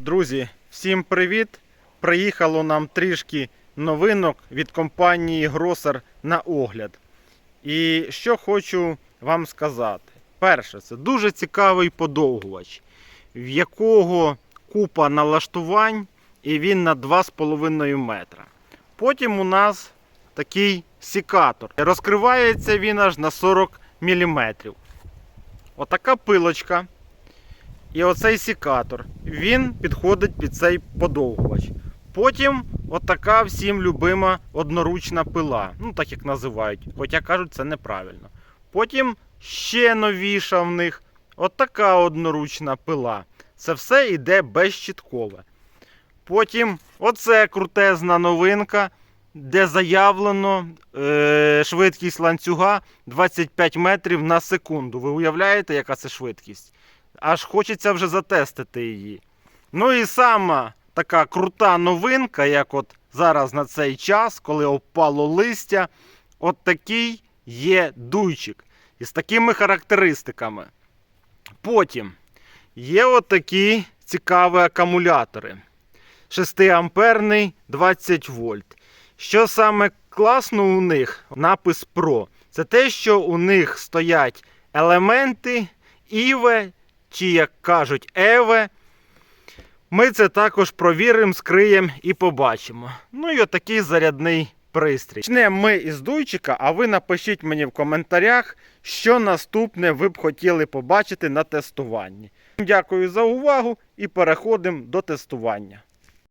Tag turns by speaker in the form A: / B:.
A: Друзі, всім привіт! Приїхало нам трішки новинок від компанії Гросер на огляд. І що хочу вам сказати. Перше, це дуже цікавий подовгувач, в якого купа налаштувань, і він на 2,5 метра. Потім у нас такий сікатор. Розкривається він аж на 40 мм. Отака пилочка. І оцей сікатор, він підходить під цей подовгувач. Потім отака всім любима одноручна пила. Ну, так як називають, хоча кажуть, це неправильно. Потім ще новіша в них отака одноручна пила. Це все йде безщіткове. Потім оце крутезна новинка, де заявлено е- швидкість ланцюга 25 метрів на секунду. Ви уявляєте, яка це швидкість? Аж хочеться вже затестити її. Ну і сама така крута новинка, як от зараз на цей час, коли опало листя, от такий є дуйчик із такими характеристиками. Потім є отакі цікаві акумулятори. 6 амперний 20 вольт. Що саме класно у них, напис Pro, це те, що у них стоять елементи ІВЕ чи, як кажуть, Еве. Ми це також провіримо, скриємо і побачимо. Ну і отакий зарядний пристрій. Почнемо ми із дуйчика, а ви напишіть мені в коментарях, що наступне ви б хотіли побачити на тестуванні. Дякую за увагу і переходимо до тестування.